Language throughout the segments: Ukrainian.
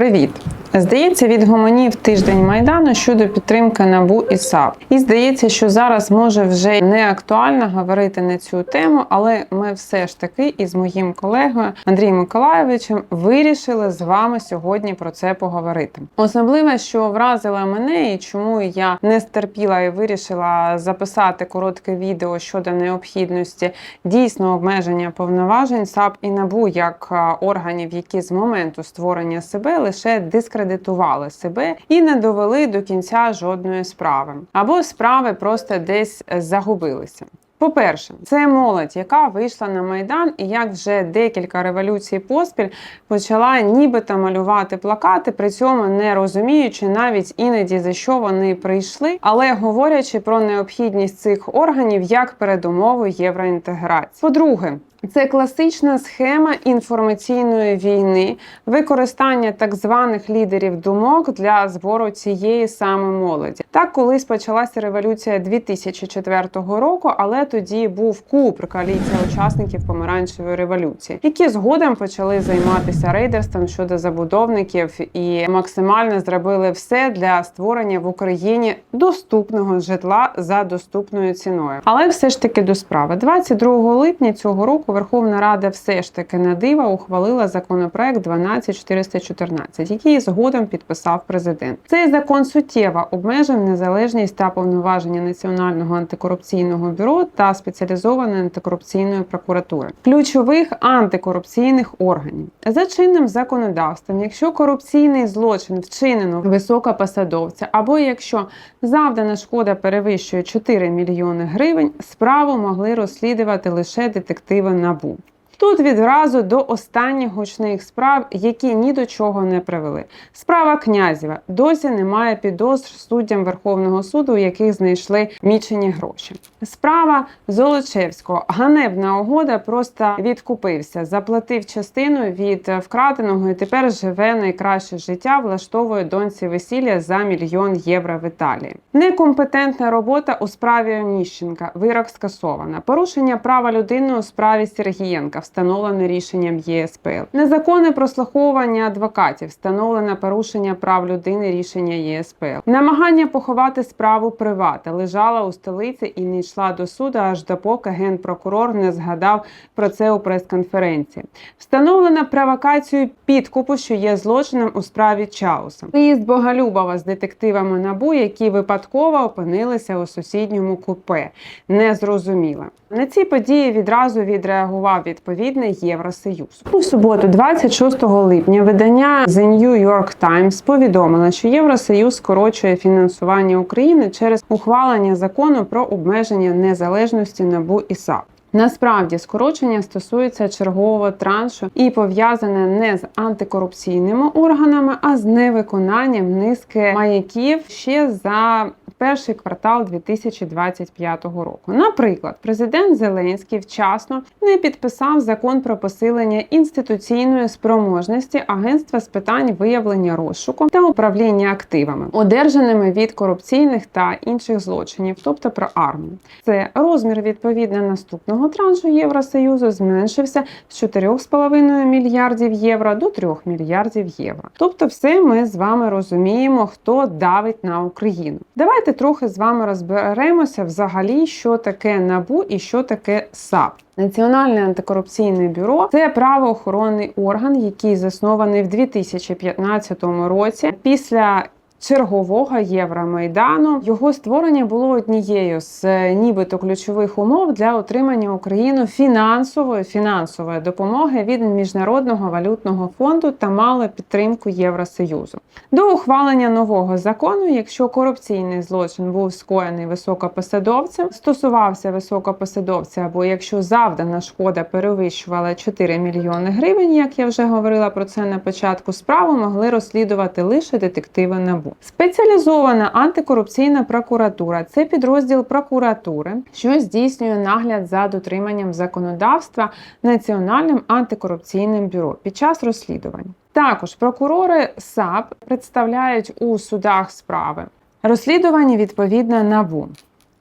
Привіт! Здається, від гомонів тиждень майдану щодо підтримки набу і САП. І здається, що зараз може вже не актуально говорити на цю тему, але ми все ж таки із моїм колегою Андрієм Миколаєвичем вирішили з вами сьогодні про це поговорити. Особливо, що вразило мене і чому я не стерпіла і вирішила записати коротке відео щодо необхідності дійсно обмеження повноважень САП і НАБУ як органів, які з моменту створення себе лише дискредитували себе і не довели до кінця жодної справи, або справи просто десь загубилися. По-перше, це молодь, яка вийшла на майдан, і як вже декілька революцій поспіль почала нібито малювати плакати, при цьому не розуміючи навіть іноді за що вони прийшли, але говорячи про необхідність цих органів як передумову євроінтеграції. По-друге, це класична схема інформаційної війни, використання так званих лідерів думок для збору цієї саме молоді. Так, колись почалася революція 2004 року, але тоді був КУПР, коаліція учасників помаранчевої революції, які згодом почали займатися рейдерством щодо забудовників і максимально зробили все для створення в Україні доступного житла за доступною ціною. Але все ж таки до справи 22 липня цього року. Верховна Рада все ж таки на диво ухвалила законопроект 12414, який згодом підписав президент. Цей закон суттєво обмежив незалежність та повноваження Національного антикорупційного бюро та спеціалізованої антикорупційної прокуратури, ключових антикорупційних органів. За чинним законодавством, якщо корупційний злочин вчинено високопосадовця, або якщо завдана шкода перевищує 4 мільйони гривень, справу могли розслідувати лише детективи НАБУ. Тут відразу до останніх гучних справ, які ні до чого не привели. Справа князєва досі немає підозр суддям Верховного суду, у яких знайшли мічені гроші. Справа Золочевського ганебна угода просто відкупився, заплатив частину від вкраденого і тепер живе найкраще життя, влаштовує доньці весілля за мільйон євро в Італії. Некомпетентна робота у справі Оніщенка. Вирок скасована. Порушення права людини у справі Сергієнка встановлене рішенням ЄСПЛ. Незаконне прослуховування адвокатів, встановлене порушення прав людини рішення ЄСПЛ. Намагання поховати справу привата лежала у столиці і не йшла до суду, аж допоки генпрокурор не згадав про це у прес-конференції. Встановлена провокацію підкупу, що є злочином у справі Чауса. Виїзд Боголюбова з детективами набу, які випадково опинилися у сусідньому купе. Незрозуміло. На ці події відразу відреагував відповідний Євросоюз. У суботу, 26 липня, видання The New York Times повідомило, що Євросоюз скорочує фінансування України через ухвалення закону про обмеження незалежності НАБУ і САП. Насправді скорочення стосується чергового траншу і пов'язане не з антикорупційними органами, а з невиконанням низки маяків ще за перший квартал 2025 року. Наприклад, президент Зеленський вчасно не підписав закон про посилення інституційної спроможності Агентства з питань виявлення розшуку та управління активами, одержаними від корупційних та інших злочинів, тобто про армію. Це розмір відповідно наступного траншу Євросоюзу зменшився з 4,5 мільярдів євро до 3 мільярдів євро. Тобто, все ми з вами розуміємо, хто давить на Україну. Давайте трохи з вами розберемося взагалі, що таке НАБУ і що таке САП. Національне антикорупційне бюро це правоохоронний орган, який заснований в 2015 році після. Чергового Євромайдану його створення було однією з е, нібито ключових умов для отримання Україну фінансової фінансової допомоги від міжнародного валютного фонду та мало підтримку Євросоюзу. До ухвалення нового закону, якщо корупційний злочин був скоєний високопосадовцем, стосувався високопосадовця, або якщо завдана шкода перевищувала 4 мільйони гривень, як я вже говорила про це на початку, справу могли розслідувати лише детективи НАБУ. Спеціалізована антикорупційна прокуратура це підрозділ прокуратури, що здійснює нагляд за дотриманням законодавства Національним антикорупційним бюро під час розслідувань. Також прокурори САП представляють у судах справи розслідувані відповідно НАБУ.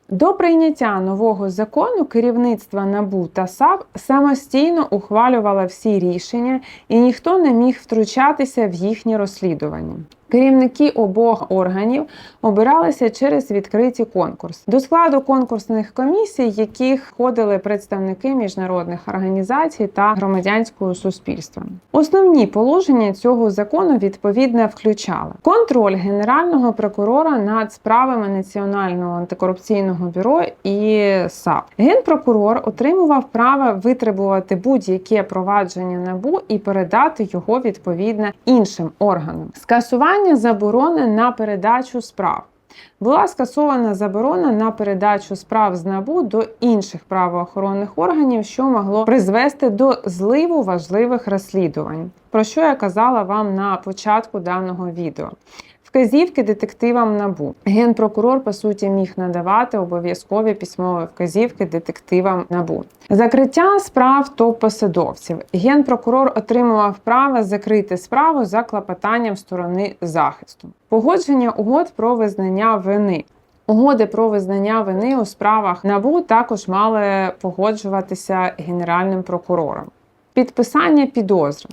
До прийняття нового закону керівництво НАБУ та САП самостійно ухвалювало всі рішення, і ніхто не міг втручатися в їхні розслідування. Керівники обох органів обиралися через відкриті конкурси. До складу конкурсних комісій, яких входили представники міжнародних організацій та громадянського суспільства. Основні положення цього закону відповідно включали контроль генерального прокурора над справами Національного антикорупційного бюро і САП. Генпрокурор отримував право витребувати будь-яке провадження НАБУ і передати його відповідно іншим органам. Скасування заборони на передачу справ. Була скасована заборона на передачу справ з НАБУ до інших правоохоронних органів, що могло призвести до зливу важливих розслідувань, про що я казала вам на початку даного відео. Вказівки детективам НАБУ. Генпрокурор, по суті, міг надавати обов'язкові письмові вказівки детективам НАБУ. Закриття справ топ-посадовців. Генпрокурор отримував право закрити справу за клопотанням сторони захисту. Погодження угод про визнання вини. Угоди про визнання вини у справах НАБУ також мали погоджуватися генеральним прокурором. Підписання підозри.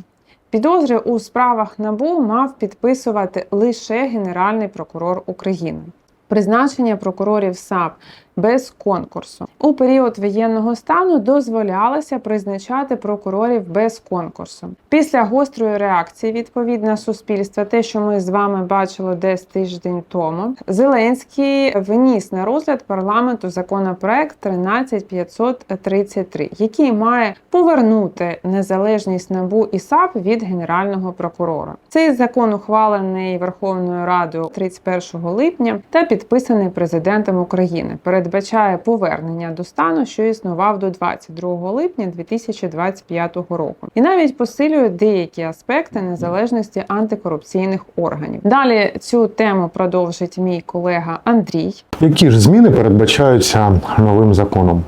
Підозри у справах НАБУ мав підписувати лише Генеральний прокурор України. Призначення прокурорів САП без конкурсу у період воєнного стану дозволялося призначати прокурорів без конкурсу. Після гострої реакції відповідно суспільства, те, що ми з вами бачили десь тиждень тому, Зеленський виніс на розгляд парламенту законопроект 13533, який має повернути незалежність НАБУ і САП від генерального прокурора. Цей закон ухвалений Верховною Радою 31 липня та підписаний президентом України. Передбачає повернення до стану, що існував до 22 липня 2025 року, і навіть посилює деякі аспекти незалежності антикорупційних органів. Далі цю тему продовжить мій колега Андрій. Які ж зміни передбачаються новим законом?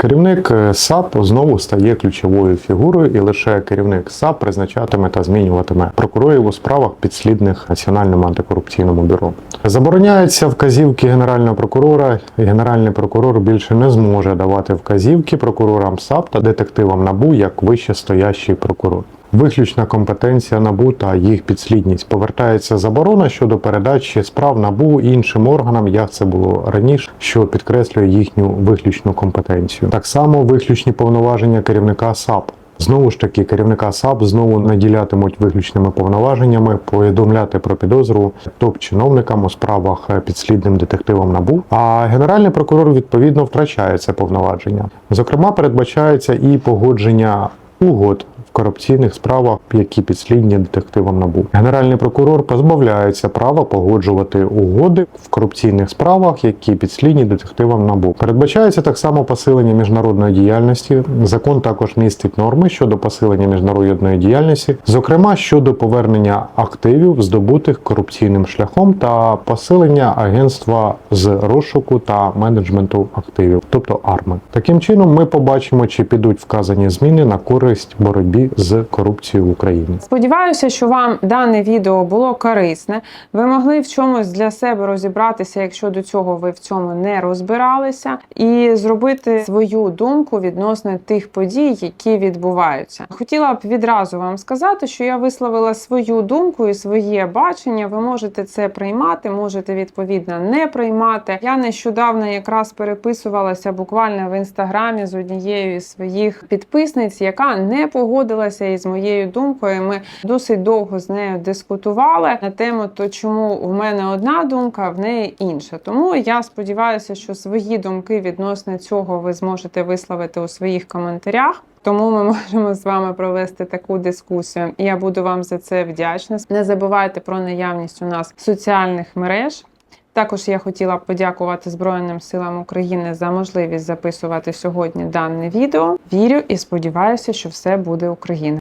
Керівник е, САП знову стає ключовою фігурою, і лише керівник САП призначатиме та змінюватиме прокурорів у справах підслідних Національному антикорупційному бюро. Забороняються вказівки генерального прокурора. Генеральний прокурор більше не зможе давати вказівки прокурорам САП та детективам НАБУ як вище стоящий прокурор. Виключна компетенція НАБУ та їх підслідність повертається заборона щодо передачі справ НАБУ іншим органам, як це було раніше, що підкреслює їхню виключну компетенцію. Так само виключні повноваження керівника САП. Знову ж таки, керівника САП знову наділятимуть виключними повноваженнями повідомляти про підозру топ-чиновникам у справах підслідним детективам НАБУ. А генеральний прокурор відповідно втрачає це повноваження. Зокрема, передбачається і погодження угод в корупційних справах, які підслідні детективам НАБУ. Генеральний прокурор позбавляється права погоджувати угоди в корупційних справах, які підслідні детективам НАБУ. Передбачається так само посилення міжнародної діяльності. Закон також містить норми щодо посилення міжнародної діяльності, зокрема щодо повернення активів, здобутих корупційним шляхом, та посилення агентства з розшуку та менеджменту активів, тобто АРМи. Таким чином, ми побачимо, чи підуть вказані зміни на користь боротьбі з корупцією в Україні. Сподіваюся, що вам дане відео було корисне. Ви могли в чомусь для себе розібратися, якщо до цього ви в цьому не розбиралися, і зробити свою думку відносно тих подій, які відбуваються. Хотіла б відразу вам сказати, що я висловила свою думку і своє бачення. Ви можете це приймати, можете відповідно не приймати. Я нещодавно якраз переписувалася буквально в інстаграмі з однією із своїх підписниць, яка не погодилася із моєю думкою. Ми досить довго з нею дискутували на тему, то чому в мене одна думка, а в неї інша. Тому я сподіваюся, що свої думки відносно цього ви зможете висловити у своїх коментарях. Тому ми можемо з вами провести таку дискусію. Я буду вам за це вдячна. Не забувайте про наявність у нас соціальних мереж. Також я хотіла б подякувати Збройним силам України за можливість записувати сьогодні дане відео. Вірю і сподіваюся, що все буде Україна.